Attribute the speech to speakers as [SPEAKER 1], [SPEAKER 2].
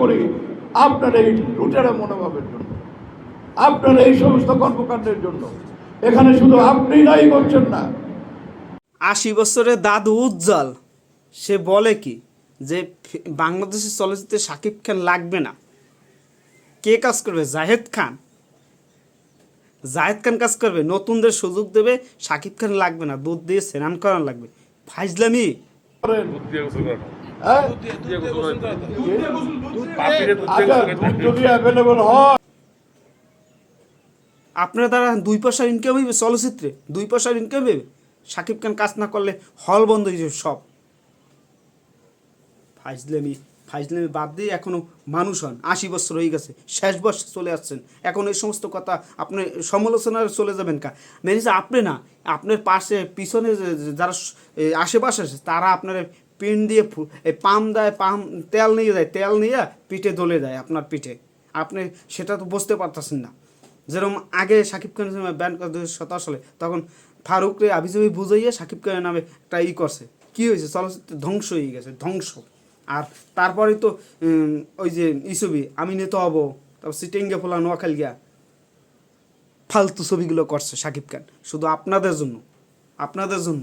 [SPEAKER 1] করি আপনার এই লুটেরা মনোভাবের জন্য আপনার এই সমস্ত কর্মকাণ্ডের জন্য। এখানে শুধু আপনি দায়ী করছেন না।
[SPEAKER 2] আশি বছরের দাদু উজ্জ্বল সে বলে কি যে বাংলাদেশের চলচ্চিত্রে শাকিব খান লাগবে না। কে কাজ করবে? জাহেদ খান। জাহেদ খান কাজ করবে নতুনদের সুযোগ দেবে শাকিব খান লাগবে না দুধ দিয়ে স্নান করানো লাগবে। ফাইজলামি।
[SPEAKER 1] হ্যাঁ?
[SPEAKER 2] আপনার দ্বারা দুই পয়সার ইনকাম হইবে চলচ্চিত্রে, দুই পয়সার ইনকাম হইবে? শাকিব খান কাজ না করলে হল বন্ধ হয়ে যাবে সব। ফাইজলামি ফাইজলামি বাদ দিয়ে এখনও মানুষ হন, আশি বছর হয়ে গেছে, শেষ বর্ষে চলে আসছেন। এখন এই সমস্ত কথা আপনি সমালোচনায় চলে যাবেন কা? মেনে আপনি না, আপনার পাশে, পিছনে যারা আশেপাশে আছে, তারা আপনার পিন দিয়ে এই পাম দেয়, পাম তেল নিয়ে যায়, তেল নিয়ে পিঠে দলে দেয় আপনার পিঠে। আপনি সেটা তো বুঝতে পারতেছেন না। যেরকম আগে সাকিব খানের সময় ব্যান করে দু সতেরো সালে, তখন ফারুকরে আবিজাবি বুঝাইয়ে সাকিব খানের নামে একটা ই করছে। কী হয়েছে? চলচ্চিত্র ধ্বংস হয়ে গেছে, ধ্বংস। আর তারপরে তো ওই যে ই ছবি, আমি নিতে হব, তারপর সিটিংগে ফোলা নোয়াখাল গিয়া ফালতু ছবিগুলো করছে সাকিব খান। শুধু আপনাদের জন্য আপনাদের জন্য।